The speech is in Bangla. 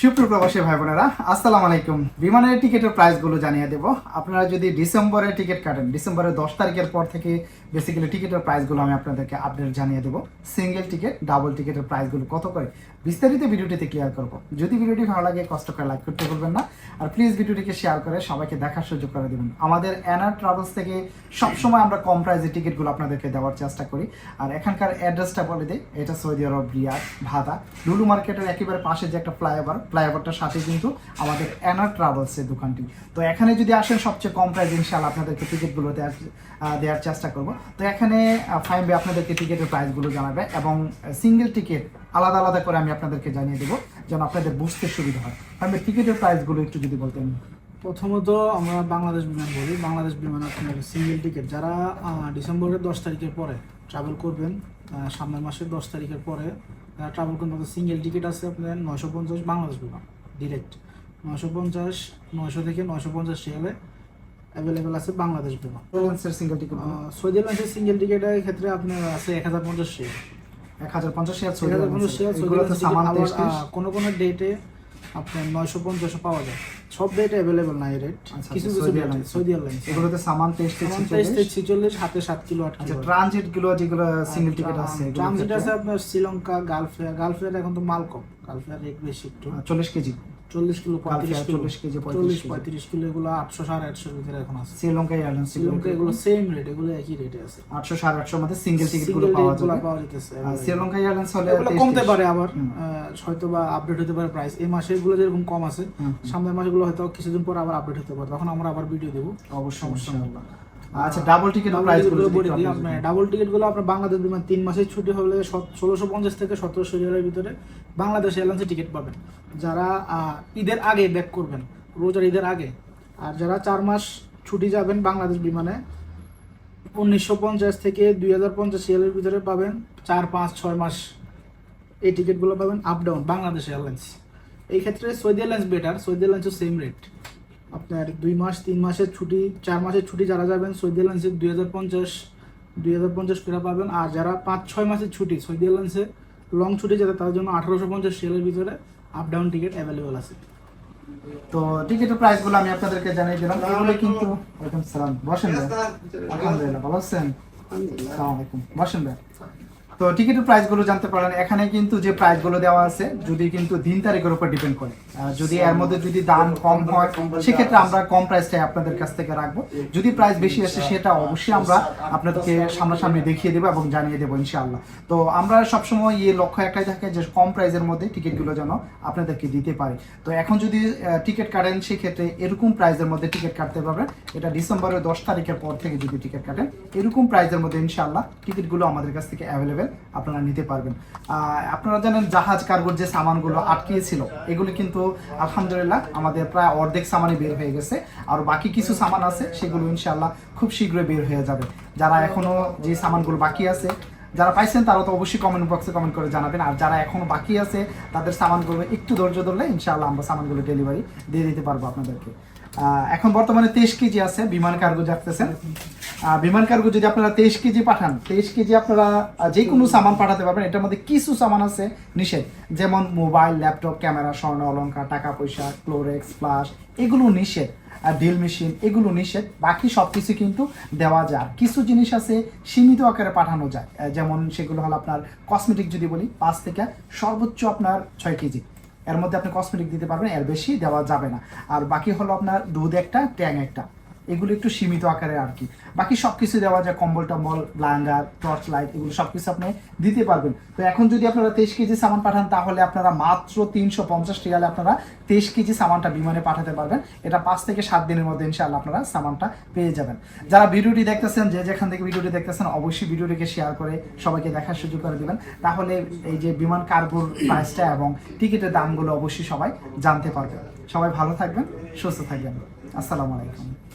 সুপ্রপ্রবাসী ভাই বোনেরা আসসালামু আলাইকুম। বিমানের টিকিটের প্রাইসগুলো জানিয়ে দেব। আপনারা যদি ডিসেম্বরে টিকিট কাটেন, ডিসেম্বরের দশ তারিখের পর থেকে বেসিক্যালি টিকিটের প্রাইসগুলো আমি আপনাদেরকে আপডেট জানিয়ে দেব। সিঙ্গেল টিকিট ডাবল টিকিটের প্রাইসগুলো কত করে? বিস্তারিত ভিডিওটিতে ক্লিয়ার করব। যদি ভিডিওটি ভালো লাগে, কষ্ট করে লাইক করতে ভুলবেন না। আর প্লিজ ভিডিওটিকে শেয়ার করে সবাইকে দেখার সুযোগ করে দেবেন। আমাদের অ্যানার ট্রাভেলস থেকে সবসময় আমরা কম প্রাইসে টিকিটগুলো আপনাদেরকে দেওয়ার চেষ্টা করি। আর এখানকার অ্যাড্রেসটা বলে দিই। এটা সৌদি আরব, রিয়াদ ভাদা লুলু মার্কেটের একেবারে পাশে যে একটা ফ্লাইওভার ফ্লাইওভারটার সাথে কিন্তু আমাদের অ্যানার ট্রাভেলসের দোকানটি। তো এখানে যদি আসেন, সবচেয়ে কম প্রাইস ইনশাল্লাহ আপনাদেরকে টিকিটগুলো দেওয়ার দেওয়ার চেষ্টা করব। তো এখানে ফাইন বে আপনাদেরকে টিকিটের প্রাইসগুলো জানাবে এবং সিঙ্গেল টিকিট আলাদা আলাদা করে আমি আপনাদেরকে জানিয়ে দেবো, যেন আপনাদের বুঝতে সুবিধা হয়। ফাইন বে টিকিটের প্রাইসগুলো একটু যদি বলতেন। প্রথমত আমরা বাংলাদেশ বিমান বলি। বাংলাদেশ বিমান আপনার সিঙ্গেল টিকিট যারা ডিসেম্বরের দশ তারিখের পরে ট্রাভেল করবেন সামনের মাসের দশ তারিখের পরে যারা ট্রাভেল করবেন তাদের সিঙ্গেল টিকিট আছে আপনার নয়শো পঞ্চাশ বাংলাদেশ বিমান ডিরেক্ট নয়শো পঞ্চাশ নয়শো থেকে নয়শো পঞ্চাশ রিয়ালে অ্যাভেলেবেল আছে বাংলাদেশ বিমান। রিলায়েন্সের সিঙ্গেল টিকিট সৌদি সিঙ্গেল টিকিটের ক্ষেত্রে আপনার আছে এক হাজার পঞ্চাশ রিয়াল এক হাজার পঞ্চাশ রিয়াল সৌদি। আহ, কোনো কোনো ডেটে আপনার নয়শো পঞ্চাশও পাওয়া যায়। সব রেট অ্যাভেলেবেল নাই রেট আচ্ছা, কিছু আচ্ছা, কিছু সৌদি এয়ারলাইন্স এগুলোতে সামান তেইশ তেইশ ছেচল্লিশ। ছিচল্লিশ হাতে সাত কিলো আট আচ্ছা কিলো। ট্রানজিটগুলো যেগুলো সিঙ্গেল টিকিট আছে ট্রানজিট আছে আপনার শ্রীলঙ্কা গালফেয়ার গালফেয়ার এখন তো মাল কম। গালফেয়ার রেট বেশি একটু। চল্লিশ কেজি। চল্লিশ কিলো পঁয়ত্রিশ গালফেয়ার কিলো। 40 কেজি, চল্লিশ পঁয়ত্রিশ কিলো এগুলো আটশো সাড়ে আটশোর ভিতরে এখন আছে। শ্রীলঙ্কা এয়ারলাইন্স শ্রীলঙ্কা। এগুলো সেম রেট এগুলো একই রেটে আছে। আটশো সাড়ে আটশোর মধ্যে সিঙ্গেল টিকিটগুলো পাওয়া যাবে। পাওয়া যেতেছে শ্রীলঙ্কা এয়ারলাইন্স হলে কমতে পারে আবার হয়তো বা আপডেট হতে পারে প্রাইস এই মাসে এগুলো যেরকম কম আছে। সামনের মাসগুলো হয়তো কিছুদিন পর আবার আপডেট হতে পারে। তখন আমরা আবার ভিডিও দেবো। অবশ্যই সমস্যা। আচ্ছা ডাবল টিকিট প্রাইসগুলো যদি একটু আপনি ডাবল টিকিটগুলো আপনার বাংলাদেশ বিমান তিন মাসের ছুটি হলে ষোলোশো পঞ্চাশ থেকে সতেরোশো রিয়ালের ভিতরে বাংলাদেশ এয়ারলাইন্সে টিকিট পাবেন। যারা ঈদের আগে ব্যাক করবেন রোজার ঈদের আগে। আর যারা চার মাস ছুটি যাবেন বাংলাদেশ বিমানে উনিশশো পঞ্চাশ থেকে দুই হাজার পঞ্চাশ রিয়ালের ভিতরে পাবেন চার পাঁচ ছয় মাস। এই টিকিটগুলো পাবেন আপ ডাউন বাংলাদেশ এয়ারলাইন্স এই ক্ষেত্রে সৌদি এয়ারলাইন্স বেটার সৌদি এয়ারলাইন্সও সেম রেট আপনার দুই মাস, তিন মাসের ছুটি, চার মাসের ছুটি যারা যাবেন, সৌদি এয়ারলাইন্সে দুই হাজার পঞ্চাশ, দুই হাজার পঞ্চাশ করে পাবেন। আর যারা পাঁচ, ছয় মাসের ছুটি, সৌদি এয়ারলাইন্সে লং ছুটি যারা তার জন্য আঠারোশো পঞ্চাশ রিয়ালের ভিতরে আপ ডাউন টিকিট অ্যাভেলেবল আছে। তো টিকিটের প্রাইসগুলো আমি আপনাদেরকে জানিয়ে দিলাম। এগুলো কিন্তু ওয়ালাইকুম সালাম। বসেন ভাই। আলহামদুলিল্লাহ, ভালো আছেন? আসসালামু আলাইকুম। বসেন ভাই। তো টিকিটের প্রাইসগুলো জানতে পারেন এখানে কিন্তু যে প্রাইসগুলো দেওয়া আছে যদি কিন্তু দিন তারিখের উপর ডিপেন্ড করে। যদি এর মধ্যে যদি দাম কম হয় সেক্ষেত্রে আমরা কম প্রাইসটাই আপনাদের কাছ থেকে রাখব। যদি প্রাইস বেশি আসে সেটা অবশ্যই আমরা আপনাদেরকে সামনাসামনি দেখিয়ে দেবো এবং জানিয়ে দেবো ইনশাআল্লাহ। তো আমরা সবসময় ইয়ে লক্ষ্য একটাই থাকে যে কম প্রাইসের মধ্যে টিকিটগুলো যেন আপনাদেরকে দিতে পারি। তো এখন যদি টিকিট কাটেন সেক্ষেত্রে এরকম প্রাইসের মধ্যে টিকিট কাটতে পারবেন। এটা ডিসেম্বরের দশ তারিখের পর থেকে যদি টিকিট কাটেন এরকম প্রাইসের মধ্যে ইনশাআল্লাহ টিকিটগুলো আমাদের কাছ থেকে অ্যাভেলেবেল আপনারা নিতে পারবেন। আপনারা জানেন জাহাজ, কার্গোর যে সামানগুলো আটকিয়েছিল, এগুলো কিন্তু আলহামদুলিল্লাহ আমাদের প্রায় অর্ধেক সামানই বের হয়ে গেছে। আর বাকি কিছু সামান আছে, সেগুলো ইনশাল্লাহ খুব শীঘ্রই বের হয়ে যাবে। যারা এখনও যে সামানগুলো বাকি আছে, যারা পাইছেন তারা তো অবশ্যই কমেন্ট বক্সে কমেন্ট করে জানাবেন। আর যারা এখনও বাকি আছে, তাদের সামানগুলো একটু ধৈর্য ধরলে ইনশাআল্লাহ আমরা সামানগুলো ডেলিভারি দিয়ে দিতে পারব আপনাদেরকে। এখন বর্তমানে তেইশ কেজি আছে, বিমান কার্গো যাচ্ছেন বিমান কার্গো যদি আপনারা তেইশ কেজি পাঠান, তেইশ কেজি আপনারা যে কোনো সামান পাঠাতে পারবেন। এটার মধ্যে কিছু সামান আছে নিষেধ। যেমন মোবাইল, ল্যাপটপ, ক্যামেরা, স্বর্ণ, অলংকার, টাকা পয়সা, ক্লোরেক্স, ফ্লাশ, এগুলো নিষেধ। ড্রিল মেশিন, এগুলো নিষেধ। বাকি সব কিছু কিন্তু দেওয়া যায়। কিছু জিনিস আছে সীমিত আকারে পাঠানো যায়। যেমন সেগুলো হলো আপনার কসমেটিক যদি বলি, পাঁচ থেকে সর্বোচ্চ আপনার ছয় কেজি। এর মধ্যে আপনি কসমেটিক দিতে পারবেন, এর বেশি দেওয়া যাবে না। আর বাকি হলো আপনার দুধ একটা, ট্যাং একটা। এগুলো একটু সীমিত আকারে আর কি। বাকি সবকিছু দেওয়া যায়, কম্বল টম্বল ব্লাঙ্গার টর্চ লাইট, এগুলো সবকিছু আপনি দিতে পারবেন। তো এখন যদি আপনারা তেইশ কেজি সামান পাঠান, তাহলে আপনারা মাত্র তিনশো পঞ্চাশ রিয়ালে আপনারা তেইশ কেজি সামানটা বিমানে পাঠাতে পারবেন। এটা পাঁচ থেকে সাত দিনের মধ্যে ইনশাআল্লাহ আপনারা সামানটা পেয়ে যাবেন। যারা ভিডিওটি দেখতেছেন, যে যেখান থেকে ভিডিওটি দেখতেছেন, অবশ্যই ভিডিওটিকে শেয়ার করে সবাইকে দেখার সুযোগ করে দেবেন। তাহলে এই যে বিমান কার্গোর প্রাইসটা এবং টিকিটের দামগুলো অবশ্যই সবাই জানতে পারবেন। সবাই ভালো থাকবেন, সুস্থ থাকবেন। আসসালামু আলাইকুম।